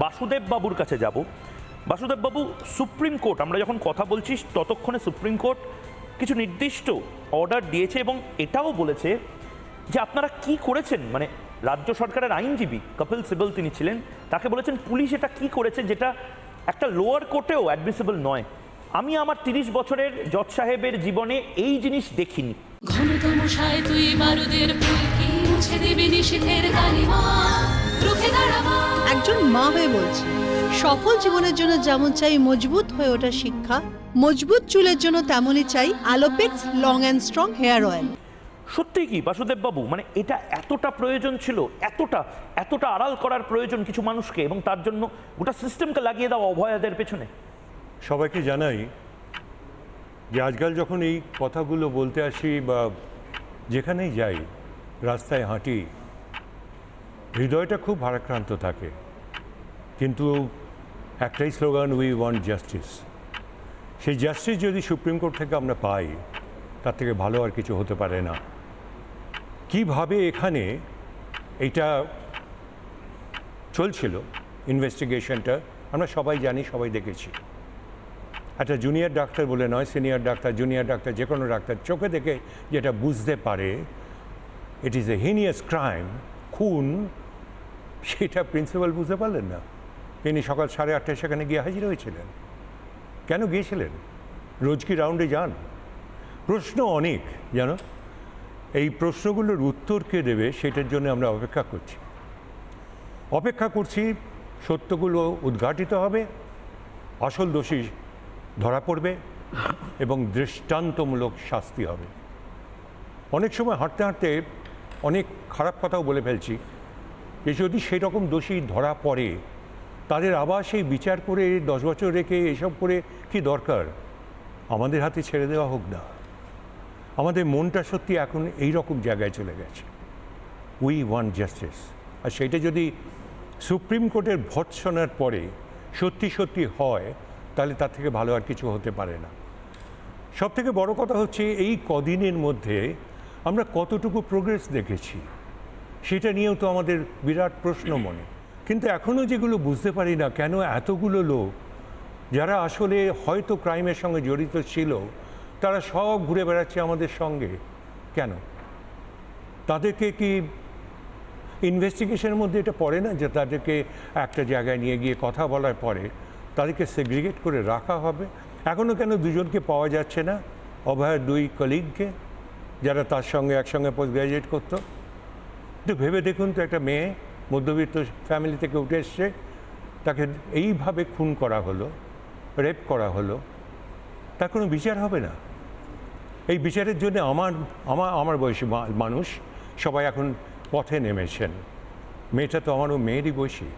বাসুদেব বাবুর কাছে যাব। বাসুদেব বাবু সুপ্রিম কোর্ট, আমরা যখন কথা বলছি, ততক্ষণে সুপ্রিম কোর্ট কিছু নির্দিষ্ট অর্ডার দিয়েছে এবং এটাও বলেছে যে আপনারা কি করেছেন? মানে রাজ্য সরকারের আইনজীবী কপিল সিবল তিনি ছিলেন, তাকে বলেছেন, পুলিশ এটা কি করেছে যেটা একটা লোয়ার কোর্টেও অ্যাডমিসিবল নয়? আমি আমার তিরিশ বছরের জজ সাহেবের জীবনে এই জিনিস দেখিনি। সায় তুই বারুদের মুছে দিবি নিষেধের একজন মা হয়ে বলছি সফল জীবনের জন্য যেমন চাই মজবুত হয়ে ওঠা শিক্ষা মজবুত চুলের জন্য তেমনই চাই Alopex long and strong hair oil. সত্যি কি বাসুদেব বাবু মানে এটা এতটা প্রয়োজন ছিল এতটা এতটা আড়াল করার প্রয়োজন কিছু মানুষকে এবং তার জন্য গোটা সিস্টেমকে লাগিয়ে দাও অভয়াদের পেছনে? সবাইকে জানাই যে আজকাল যখন এই কথাগুলো বলতে আসি বা যেখানেই যাই রাস্তায় হাঁটি হৃদয়টা খুব ভারাক্রান্ত থাকে। কিন্তু একটাই স্লোগান উই ওয়ান্ট জাস্টিস সেই জাস্টিস যদি সুপ্রিম কোর্ট থেকে আমরা পাই, তার থেকে ভালো আর কিছু হতে পারে না। কীভাবে এখানে এটা চলছিল ইনভেস্টিগেশনটা আমরা সবাই জানি, সবাই দেখেছি। একটা জুনিয়র ডাক্তার বলে নয় সিনিয়র ডাক্তার জুনিয়র ডাক্তার, যে কোনো ডাক্তার চোখে দেখে যেটা বুঝতে পারে it is a heinous crime খুন সেটা প্রিন্সিপাল বুঝতে পারলেন না। তিনি সকাল সাড়ে আটটায় সেখানে গিয়ে হাজির হয়েছিলেন। কেন গিয়েছিলেন? রোজ কি রাউন্ডে যান? প্রশ্ন অনেক জানো এই প্রশ্নগুলোর উত্তর কে দেবে সেটার জন্য আমরা অপেক্ষা করছি। অপেক্ষা করছি, সত্যগুলো উদ্ঘাটিত হবে, আসল দোষী ধরা পড়বে এবং দৃষ্টান্তমূলক শাস্তি হবে। অনেক সময় হাঁটতে হাঁটতে অনেক খারাপ কথাও বলে ফেলছি। যে যদি সেই রকম দোষী ধরা পড়ে, তাদের আবার সেই বিচার করে দশ বছর রেখে এসব করে কি দরকার? আমাদের হাতে ছেড়ে দেওয়া হোক না। আমাদের মনটা সত্যি এখন এই রকম জায়গায় চলে গেছে। উই ওয়ান জাস্টিস আর সেটা যদি সুপ্রিম কোর্টের ভৎসনার পরে সত্যি সত্যি হয়, তাহলে তার থেকে ভালো আর কিছু হতে পারে না। সব থেকে বড় কথা হচ্ছে এই কদিনের মধ্যে আমরা কতটুকু প্রোগ্রেস দেখেছি। সেটা নিয়েও তো আমাদের বিরাট প্রশ্ন মনে। কিন্তু এখনও যেগুলো বুঝতে পারি না, কেন এতগুলো লোক যারা আসলে হয়তো ক্রাইমের সঙ্গে জড়িত ছিল, তারা সব ঘুরে বেড়াচ্ছে আমাদের সঙ্গে, কেন? তাদেরকে কি ইনভেস্টিগেশনের মধ্যে এটা পড়ে না যে তাদেরকে একটা জায়গায় নিয়ে গিয়ে কথা বলার পরে তাদেরকে সেগ্রিগেট করে রাখা হবে? এখনও কেন দুজনকে পাওয়া যাচ্ছে না? অভয়ের দুই কলিগকে যারা তার সঙ্গে একসঙ্গে পোস্ট গ্রাজুয়েট করতো? একটু ভেবে দেখুন তো, একটা মেয়ে মধ্যবিত্ত ফ্যামিলি থেকে উঠে এসছে, তাকে এইভাবে খুন করা হলো রেপ করা হলো, তার কোনো বিচার হবে না। এই বিচারের জন্য আমার আমার আমার বয়সী মানুষ সবাই এখন পথে নেমেছেন। মেয়েটা তো আমারও মেয়েরই বয়সী,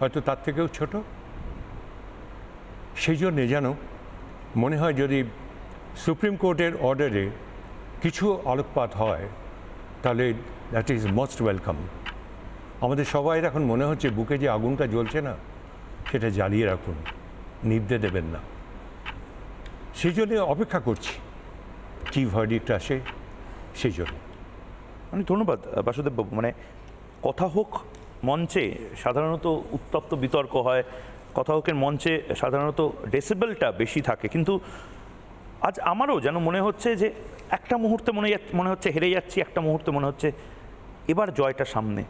হয়তো তার থেকেও ছোট। সেই জন্যে যেন মনে হয় যদি সুপ্রিম কোর্টের অর্ডারে কিছু আলোকপাত হয়, তাহলে দ্যাট ইজ মোস্ট ওয়েলকাম আমাদের সবাই এখন মনে হচ্ছে বুকে যে আগুনটা জ্বলছে না, সেটা জ্বালিয়ে রাখুন, নিভতে দেবেন না। সেই জন্য অপেক্ষা করছি, কী ভার্ডিক্ট আসে সেই জন্য মানে ধন্যবাদ বাসুদেব বাবু। মানে কথা হোক মঞ্চে সাধারণত উত্তপ্ত বিতর্ক হয়, কথা হোকের মঞ্চে সাধারণত ডেসিবেলটা বেশি থাকে, কিন্তু আজ আমারও যেন মনে হচ্ছে যে একটা মুহূর্তে মনে মনে হচ্ছে হেরে যাচ্ছি, একটা মুহূর্তে মনে হচ্ছে এবার জয়টা সামনে।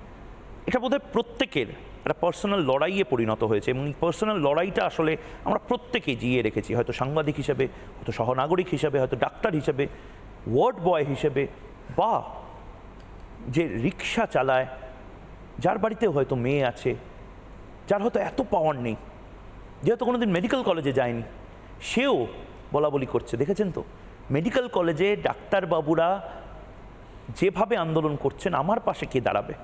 এটা বোধহয় প্রত্যেকের একটা পার্সোনাল লড়াইয়ে পরিণত হয়েছে এবং এই পার্সোনাল লড়াইটা আসলে আমরা প্রত্যেকেই জিয়ে রেখেছি। হয়তো সাংবাদিক হিসেবে, হয়তো সহনাগরিক হিসেবে, হয়তো ডাক্তার হিসেবে ওয়ার্ড বয় হিসেবে বা যে রিক্সা চালায়, যার বাড়িতে হয়তো মেয়ে আছে, যার হয়তো এত পাওয়ার নেই যেহেতু হয়তো কোনোদিন মেডিকেল কলেজে যায়নি, সেও বলা বলি করছে। দেখেছেন তো? মেডিকেল কলেজে ডাক্তারবাবুরা যেভাবে আন্দোলন করছেন, আমার পাশে কে দাঁড়াবে?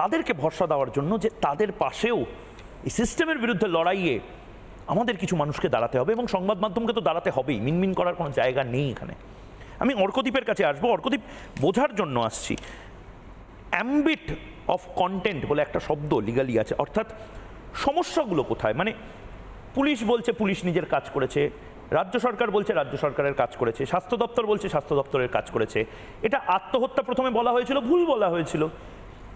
তাদেরকে ভরসা দেওয়ার জন্য যে তাদের পাশেও এই সিস্টেমের বিরুদ্ধে লড়াইয়ে আমাদের কিছু মানুষকে দাঁড়াতে হবে এবং সংবাদ মাধ্যমকে তো দাঁড়াতে হবেই, মিনমিন করার কোনো জায়গা নেই এখানে। আমি অর্কদ্বীপের কাছে আসব, অর্কদ্বীপ, বোঝার জন্য আসছি। অ্যাম্বিট অফ কন্টেন্ট বলে একটা শব্দ লিগালি আছে, অর্থাৎ সমস্যাগুলো কোথায়? মানে পুলিশ বলছে, পুলিশ নিজের কাজ করেছে রাজ্য সরকার বলছে, রাজ্য সরকারের কাজ করেছে, স্বাস্থ্য দপ্তর বলছে, স্বাস্থ্য দপ্তরের কাজ করেছে। এটা আত্মহত্যা প্রথমে বলা হয়েছিল, ভুল বলা হয়েছিল,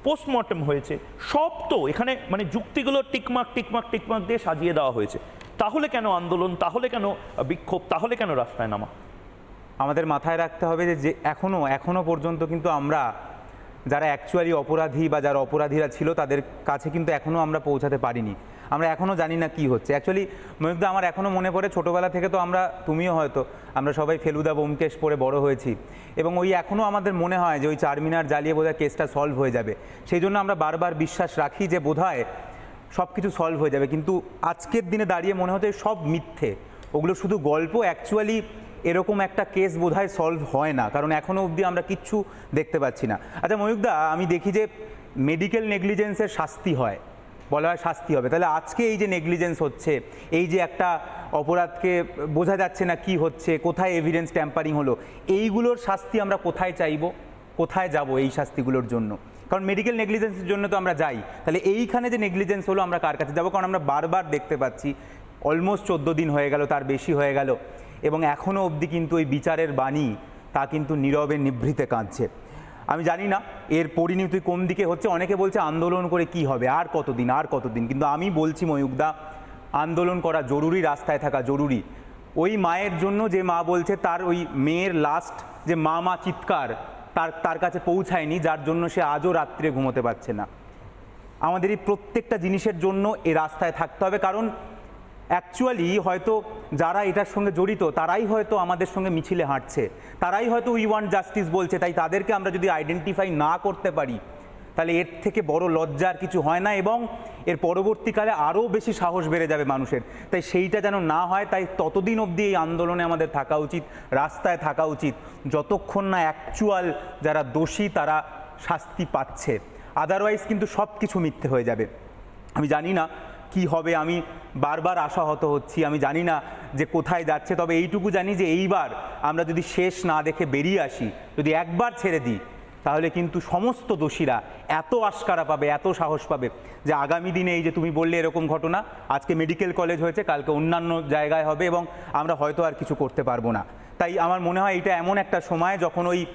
পোস্টমর্টম হয়েছে। সব তো এখানে মানে যুক্তিগুলো টিকমাক টিকমাক টিকমাক দিয়ে সাজিয়ে দেওয়া হয়েছে। তাহলে কেন আন্দোলন? তাহলে কেন বিক্ষোভ? তাহলে কেন রাস্তায় নামা? আমাদের মাথায় রাখতে হবে যে যে এখনও এখনও পর্যন্ত কিন্তু আমরা যারা অ্যাকচুয়ালি অপরাধী বা যারা অপরাধীরা ছিল, তাদের কাছে কিন্তু এখনও আমরা পৌঁছাতে পারিনি। আমরা এখনও জানি না কি হচ্ছে। অ্যাকচুয়ালি ময়ূকদা আমার এখনও মনে পড়ে, ছোটোবেলা থেকে তো আমরা, তুমিও হয়তো, আমরা সবাই ফেলুদা বোমকেশ পড়ে বড় হয়েছি। এবং ওই এখনও আমাদের মনে হয় যে ওই চারমিনার জ্বালিয়ে বোধহয় কেসটা সলভ হয়ে যাবে। সেই জন্য আমরা বারবার বিশ্বাস রাখি যে বোধহয় সব কিছু সলভ হয়ে যাবে। কিন্তু আজকের দিনে দাঁড়িয়ে মনে হচ্ছে সব মিথ্যে। ওগুলো শুধু গল্প অ্যাকচুয়ালি এরকম একটা কেস বোধহয় সলভ হয় না। কারণ এখনও অবধি আমরা কিচ্ছু দেখতে পাচ্ছি না। আচ্ছা ময়ূকদা আমি দেখি যে মেডিকেল নেগলিজেন্সের শাস্তি হয়। বলা হয় শাস্তি হবে। তাহলে আজকে এই যে নেগলিজেন্স হচ্ছে, এই যে একটা অপরাধকে বোঝা যাচ্ছে না কি হচ্ছে, কোথায় এভিডেন্স ট্যাম্পারিং হলো, এইগুলোর শাস্তি আমরা কোথায় চাইব? কোথায় যাব এই শাস্তিগুলোর জন্য? কারণ মেডিকেল নেগলিজেন্সের জন্য তো আমরা যাই। তাহলে এইখানে যে নেগলিজেন্স হলো আমরা কার কাছে যাব? কারণ আমরা বারবার দেখতে পাচ্ছি অলমোস্ট চোদ্দ দিন হয়ে গেল, তার বেশি হয়ে গেল, এবং এখনও অবধি কিন্তু ওই বিচারের বাণী তা কিন্তু নীরবে নিভৃতে কাঁদছে। আমি জানি না, এর পরিণতি কোন দিকে হচ্ছে, অনেকে বলছে আন্দোলন করে কি হবে, আর কতদিন আর কতদিন, কিন্তু আমি বলছি ময়ূকদা, আন্দোলন করা জরুরি, রাস্তায় থাকা জরুরি। ওই মায়ের জন্য যে মা বলছে, তার ওই মেয়ের লাস্ট যে মা মা চিৎকার, তার তার কাছে পৌঁছায়নি, যার জন্য সে আজও রাত্রে ঘুমোতে পারছে না। আমাদের এই প্রত্যেকটা জিনিসের জন্য এ রাস্তায় থাকতে হবে, কারণ অ্যাকচুয়ালি হয়তো যারা এটার সঙ্গে জড়িত, তারাই হয়তো আমাদের সঙ্গে মিছিলে হাঁটছে। তারাই হয়তো উই ওয়ান্ট জাস্টিস বলছে, তাই তাদেরকে আমরা যদি আইডেন্টিফাই না করতে পারি, তাহলে এর থেকে বড় লজ্জার কিছু হয় না এবং এর পরবর্তীকালে আরও বেশি সাহস বেড়ে যাবে মানুষের। তাই সেইটা যেন না হয়, তাই ততদিন অবধি এই আন্দোলনে আমাদের থাকা উচিত, রাস্তায় থাকা উচিত। যতক্ষণ না অ্যাকচুয়াল যারা দোষী, তারা শাস্তি পাচ্ছে। আদারওয়াইজ কিন্তু সব কিছু মিথ্যে হয়ে যাবে। আমি জানি না কি হবে? আমি বারবার আশাহত হচ্ছি। আমি জানি না যে কোথায় যাচ্ছে। তবে এইটুকু জানি যে এইবার আমরা যদি শেষ না দেখে বেরিয়ে আসি, যদি একবার ছেড়ে দিই, তাহলে কিন্তু সমস্ত দোষীরা এত আশকারা পাবে, এত সাহস পাবে যে আগামী দিনে এই যে তুমি বললে এরকম ঘটনা, আজকে মেডিকেল কলেজ হয়েছে, কালকে অন্যান্য জায়গায় হবে এবং আমরা হয়তো আর কিছু করতে পারব না। তাই আমার মনে হয় এটা এমন একটা সময় যখন ওই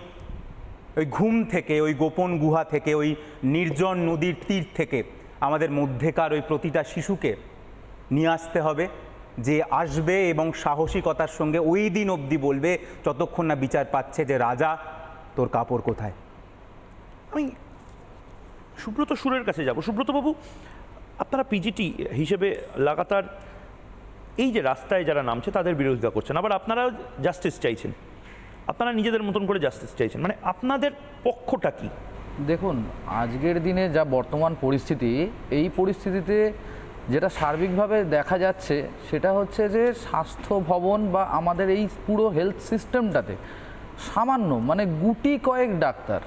ওই ঘুম থেকে, ওই গোপন গুহা থেকে, ওই নির্জন নদীর তীর থেকে আমাদের মধ্যেকার ওই প্রতিটা শিশুকে নিয়ে আসতে হবে, যে আসবে এবং সাহসিকতার সঙ্গে ওই দিন অবধি বলবে যতক্ষণ না বিচার পাচ্ছে যে, রাজা, তোর কাপড় কোথায়? আমি সুব্রত সুরের কাছে যাব। সুব্রত বাবু, আপনারা পিজিটি হিসেবে লাগাতার এই যে রাস্তায় যারা নামছে, তাদের বিরোধিতা করছেন। আবার আপনারা জাস্টিস চাইছেন। আপনারা নিজেদের মতন করে জাস্টিস চাইছেন। মানে আপনাদের পক্ষটা কি? দেখুন, আজকের দিনে যা বর্তমান পরিস্থিতি, এই পরিস্থিতিতে যেটা সার্বিকভাবে দেখা যাচ্ছে সেটা হচ্ছে যে স্বাস্থ্য ভবন বা আমাদের এই পুরো হেলথ সিস্টেমটাতে সামান্য মানে গুটি কয়েক ডাক্তার,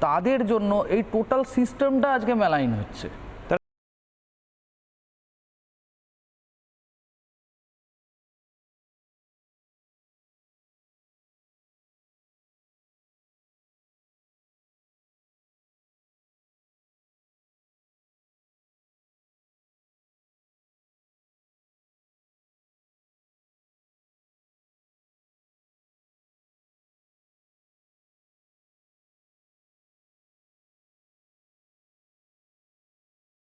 তাদের জন্য এই টোটাল সিস্টেমটা আজকে মেলাইন হচ্ছে।